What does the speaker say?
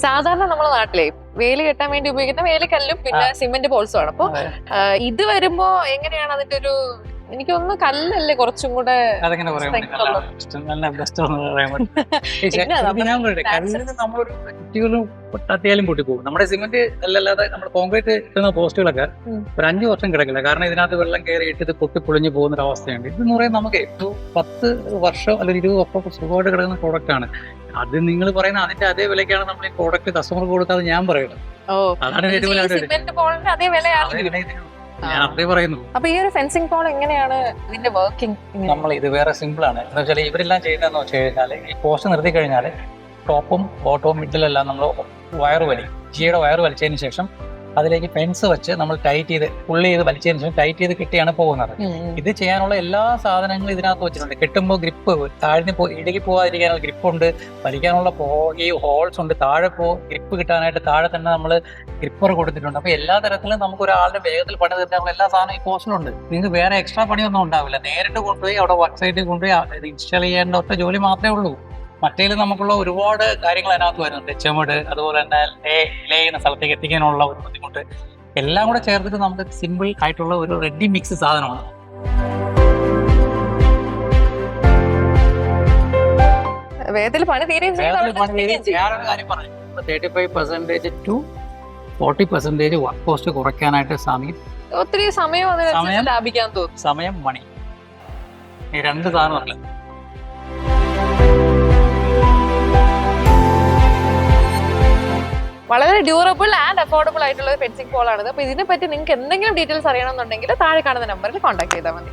സാധാരണ നമ്മുടെ നാട്ടിലെ വേലി കെട്ടാൻ വേണ്ടി ഉപയോഗിക്കുന്ന വേലിക്കല്ലും പിന്നെ സിമെന്റ് ബോൾസും ആണ്. അപ്പൊ ഇത് വരുമ്പോ എങ്ങനെയാണ് അതിന്റെ ഒരു എനിക്ക് തോന്നുന്നു കല്ലല്ലേ കുറച്ചും കൂടെ അതെങ്ങനെ എന്ന് ഇത് തട്ടിയാലും പൊട്ടിപ്പോകും. നമ്മുടെ സിമെന്റ് അല്ലാതെ നമ്മുടെ കോൺക്രീറ്റ് ഇട്ടുന്ന പോസ്റ്റുകളൊക്കെ ഒരു അഞ്ചു വർഷം കിടക്കില്ല. കാരണം ഇതിനകത്ത് വെള്ളം കയറിയിട്ട് ഇത് പൊട്ടി പൊളിഞ്ഞു പോകുന്ന ഒരു അവസ്ഥയുണ്ട്. ഇതെന്ന് പറയുന്നത് നമുക്ക് പത്ത് വർഷം അല്ലെങ്കിൽ ഇരുപത് വർഷം സുഖമായിട്ട് കിടക്കുന്ന പ്രോഡക്റ്റ് ആണ്. അത് നിങ്ങൾ പറയുന്ന അതിന്റെ അതേ വിലയ്ക്കാണ് നമ്മൾ ഈ പ്രോഡക്റ്റ് കസ്റ്റമർക്ക് കൊടുക്കാതെ ഞാൻ പറയുന്നത്. അതാണ് ഏറ്റവും വലിയ ഞാൻ പറയുന്നു അപ്പൊ ഈ ഒരു ഫെൻസിംഗ് പോൾ എങ്ങനെയാണ് ഇതിന്റെ വർക്കിംഗ് നമ്മൾ ഇത് വേറെ സിമ്പിൾ ആണ്. എന്ന് വെച്ചാൽ ഇവരെല്ലാം ചെയ്യുന്നതെന്ന് വെച്ച് കഴിഞ്ഞാൽ പോസ്റ്റ് നിർത്തി കഴിഞ്ഞാൽ ടോപ്പും ബോട്ടവും മിഡിലെല്ലാം നമ്മൾ വയർ വലിക്കും ജിയുടെ വയർ വലിച്ചതിന് ശേഷം അതിലേക്ക് ഫെൻസ് വെച്ച് നമ്മൾ ടൈറ്റ് ചെയ്ത് പുള്ളി ചെയ്ത് വലിച്ചതിന് ശേഷം ടൈറ്റ് ചെയ്ത് കിട്ടിയാണ് പോകുന്നത്. ഇത് ചെയ്യാനുള്ള എല്ലാ സാധനങ്ങളും ഇതിനകത്ത് വെച്ചിട്ടുണ്ട്. കെട്ടുമ്പോൾ ഗ്രിപ്പ് താഴ്ന്ന് പോ ഇടുക്കി പോകാതിരിക്കാനുള്ള ഗ്രിപ്പ് ഉണ്ട്. വലിക്കാനുള്ള പോകി ഹോൾസ് ഉണ്ട്. താഴെ പോ ഗ്രിപ്പ് കിട്ടാനായിട്ട് താഴെ തന്നെ നമ്മൾ ഗ്രിപ്പർ കൊടുത്തിട്ടുണ്ട്. അപ്പൊ എല്ലാ തരത്തിലും നമുക്ക് ഒരാളുടെ വേഗത്തിൽ പണി തീർക്കാനുള്ള എല്ലാ സാധനവും ഈ പോസ്റ്റിലുണ്ട് നിങ്ങൾക്ക് വേറെ എക്സ്ട്രാ പണിയൊന്നും ഉണ്ടാവില്ല. നേരിട്ട് കൊണ്ടുപോയി അവിടെ വർക്ക് സൈറ്റിൽ കൊണ്ടുപോയി ഇൻസ്റ്റാൾ ചെയ്യേണ്ട ഒറ്റ ജോലി മാത്രമേ ഉള്ളൂ. മറ്റേൽ നമുക്കുള്ള ഒരുപാട് കാര്യങ്ങൾ അതിനകത്ത് വരുന്നുണ്ട്. ചെമട് അതുപോലെ തന്നെ ലേ ലേ എന്ന സ്ഥലത്തേക്ക് എത്തിക്കാനുള്ള ഒരു ബുദ്ധിമുട്ട്. എല്ലാം കൂടെ ചേർത്തിട്ട് നമുക്ക് സിമ്പിൾ ആയിട്ടുള്ള ഒരു റെഡി മിക്സ് സാധനമാണ്. വേദത്തിൽ പണി തീരെ ഞാനൊരു കാര്യം പറഞ്ഞു thirty five percentage to forty percentage work cost കുറയ്ക്കാനായിട്ട് സമയം ഒത്തിരി സമയം സമയം? ലാഭിക്കാൻ തോന്നും. സമയം മണി രണ്ട് സാധനമല്ല വളരെ ഡ്യൂറബിൾ ആൻഡ് അഫോർഡബിൾ ആയിട്ടുള്ള ഒരു ഫെൻസിങ് പോളാണിത് അപ്പോൾ ഇതിനെപ്പറ്റി ഇതിനെ പറ്റി നിങ്ങൾക്ക് എന്തെങ്കിലും ഡീറ്റെയിൽസ് അറിയണമെന്നുണ്ടെങ്കിൽ താഴെ കാണുന്ന നമ്പറിൽ കോൺടാക്ട് ചെയ്താൽ മതി.